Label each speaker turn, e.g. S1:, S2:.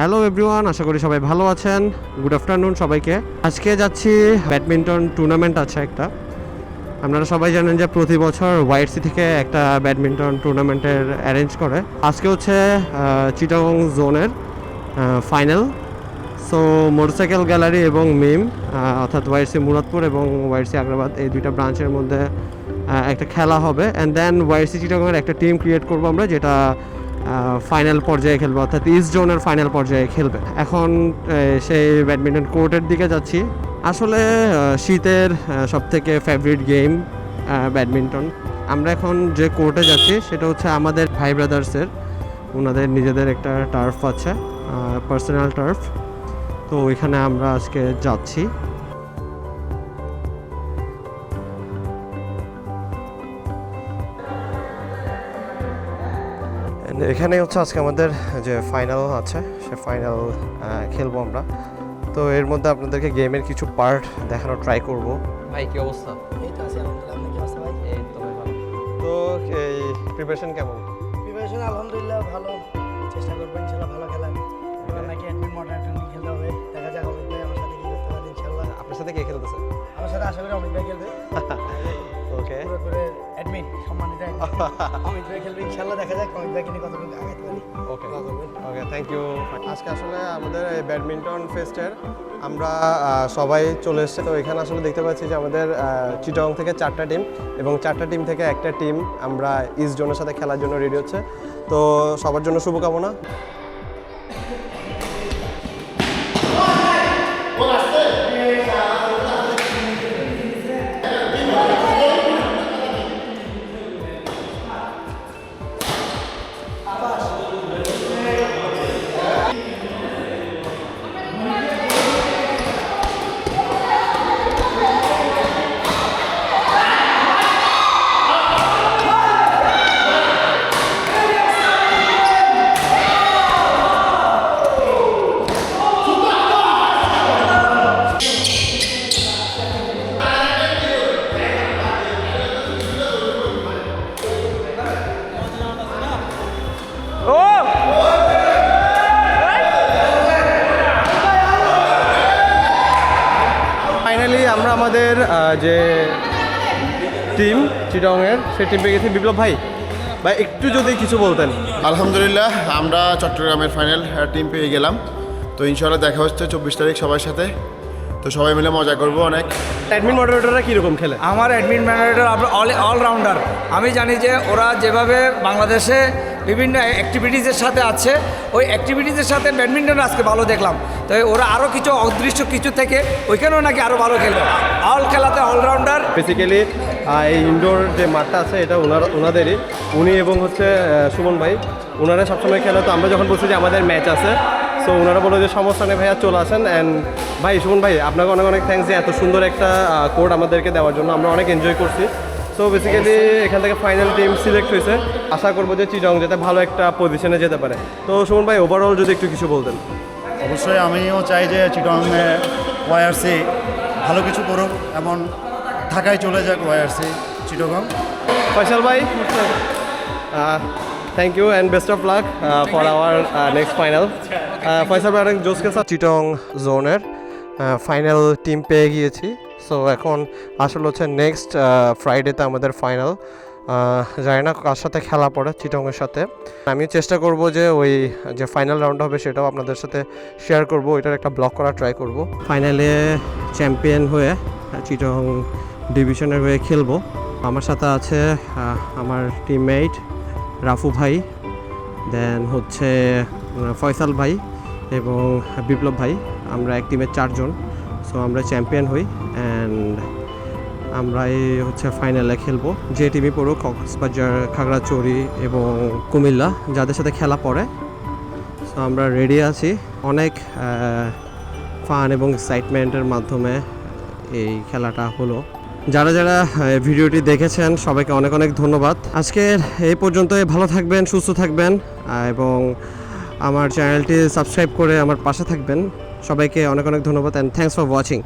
S1: Hello everyone আশা করি সবাই ভালো আছেন। গুড আফটারনুন সবাইকে। আজকে যাচ্ছি ব্যাডমিন্টন টুর্নামেন্ট আছে একটা। আপনারা সবাই জানেন যে প্রতি বছর ওয়াইটসি থেকে একটা ব্যাডমিন্টন টুর্নামেন্টের অ্যারেঞ্জ করে। আজকে হচ্ছে চিটাগং জোনের ফাইনাল সো মোটরসাইকেল গ্যালারি এবং মিম অর্থাৎ ওয়াইসি মুরাদপুর এবং ওয়াইসি আগ্রাবাদ, এই দুইটা ব্রাঞ্চের মধ্যে একটা খেলা হবে। অ্যান্ড দেন ওয়াইসি চিটাগংয়ের একটা টিম ক্রিয়েট করব আমরা, যেটা ফাইনাল পর্যায়ে খেলবে, অর্থাৎ ইস্ট জোনের ফাইনাল পর্যায়ে খেলবে। এখন সেই ব্যাডমিন্টন কোর্টের দিকে যাচ্ছি। আসলে শীতের সব থেকে ফেভারিট গেম ব্যাডমিন্টন আমরা এখন যে কোর্টে যাচ্ছি, সেটা হচ্ছে আমাদের ভাই ব্রাদার্সের ওনাদের নিজেদের একটা টার্ফ আছে পার্সোনাল টার্ফ তো ওইখানে আমরা আজকে যাচ্ছি। এখানে হচ্ছে আজকে আমাদের যে ফাইনাল আছে সে ফাইনাল খেলব আমরা। তো এর মধ্যে আপনাদেরকে গেমের কিছু পার্ট দেখানোর ট্রাই করব। ভাই কি অবস্থা?
S2: এই তো আছি আলহামদুলিল্লাহ। আপনি কি ভাই?
S1: এই তো ভালো। তো এই প্রিপারেশন কেমন?
S2: প্রিপারেশন আলহামদুলিল্লাহ ভালো। চেষ্টা করব ইনশাল্লাহ ভালো খেলার। এবার নাকি অ্যাডমিন মডার্ন টুর্নি খেলতে হবে। দেখা যাক অমিত ভাই আমার সাথে কি করতে পারে ইনশাল্লাহ।
S1: আপনার সাথে কে খেলতেছে?
S2: আমার সাথে আশা করি অমিত ভাই খেলবে। অমিত ভাই খেলবে ইনশাল্লাহ দেখা যাক অমিত ভাইকে নিয়ে কতটুকু আগাতে পারি।
S1: ওকে ওকে থ্যাংক ইউ আজকে আসলে আমাদের এই ব্যাডমিন্টন ফেস্টের আমরা সবাই চলে এসেছে। তো এখানে আসলে দেখতে পাচ্ছি যে আমাদের চিটং থেকে চারটা টিম এবং চারটা টিম থেকে একটা টিম আমরা ইস্ট জোনের সাথে খেলার জন্য রেডি হচ্ছে। তো সবার জন্য শুভকামনা। ফাইনালি আমরা আমাদের যে টিম চিটংয়ের সেই টিম পেয়ে গেছি বিপ্লব ভাই। ভাই একটু যদি কিছু বলতেন।
S3: আলহামদুলিল্লাহ আমরা চট্টগ্রামের ফাইনাল টিম পেয়ে গেলাম। তো ইনশাল্লাহ দেখা হচ্ছে চব্বিশ তারিখ সবার সাথে। তো সবাই মিলে মজা করব অনেক।
S1: অ্যাডমিন মডারেটররা কীরকম খেলে?
S4: আমার অ্যাডমিন ম্যানেজার অল অলরাউন্ডার আমি জানি যে ওরা যেভাবে বাংলাদেশে বিভিন্ন অ্যাক্টিভিটিসের সাথে আছে। ওই অ্যাক্টিভিটিসের সাথে ব্যাডমিন্টন আজকে ভালো দেখলাম। তো ওরা আরও কিছু অদৃশ্য কিছু থেকে ওইখানেও নাকি আরও ভালো খেলবে। অল খেলাতে অলরাউন্ডার
S1: বেসিক্যালি এই ইনডোর যে মাঠটা আছে, এটা ওনার ওনাদেরই। উনি এবং হচ্ছে সুমন ভাই ওনারা সবসময় খেলে। তো আমরা যখন বলছি যে আমাদের ম্যাচ আছে সো ওনারা বলল যে, সমস্যা নেই ভাইয়া, চলে আসেন। অ্যান্ড ভাই, সুমন ভাই, আপনাকে অনেক অনেক থ্যাংকস যে এত সুন্দর একটা কোড আমাদেরকে দেওয়ার জন্য। আমরা অনেক এনজয় করছি। সো বেসিক্যালি এখান থেকে ফাইনাল টিম সিলেক্ট হয়েছে। আশা করব যে চিজং যাতে ভালো একটা পজিশনে যেতে পারে। তো সুমন ভাই ওভারঅল যদি একটু কিছু বলতেন।
S5: অবশ্যই আমিও চাই যে চিটংয়ে ওয়াইআরসি ভালো কিছু করুক এমন ঢাকায় চলে যাক ওয়াইআরসি চিটগং
S1: ফয়সাল ভাই thank you and best of luck for our next final Faisal ভাই অনেক জোসকে চিটং জোনের ফাইনাল টিম পেয়ে গিয়েছি। সো এখন আসলে হচ্ছে নেক্সট ফ্রাইডেতে আমাদের ফাইনাল জানি না কার সাথে খেলা পড়ে, চিটংয়ের সাথে। আমিও চেষ্টা করব যে ওই যে ফাইনাল রাউন্ড হবে সেটাও আপনাদের সাথে শেয়ার করব, ওইটার একটা ব্লক করার ট্রাই করব। ফাইনালে চ্যাম্পিয়ন হয়ে চিটং ডিভিশনের হয়ে খেলব। আমার সাথে আছে আমার টিমমেট রাফু ভাই দেন হচ্ছে ফয়সাল ভাই এবং বিপ্লব ভাই। আমরা এক টিমের চারজন। সো আমরা চ্যাম্পিয়ন হই অ্যান্ড আমরা এই হচ্ছে ফাইনালে খেলব। যে টিমই পড়ুক, কক্সবাজার খাগড়াচড়ি এবং কুমিল্লা, যাদের সাথে খেলা পড়ে। সো আমরা রেডি আছি। অনেক ফান এবং এক্সাইটমেন্টের মাধ্যমে এই খেলাটা হলো। যারা যারা ভিডিওটি দেখেছেন, সবাইকে অনেক অনেক ধন্যবাদ। আজকের এই পর্যন্তই। ভালো থাকবেন, সুস্থ থাকবেন। এবং আমার চ্যানেলটি সাবস্ক্রাইব করে আমার পাশে থাকবেন। সবাইকে অনেক অনেক ধন্যবাদ অ্যান্ড থ্যাংকস ফর ওয়াচিং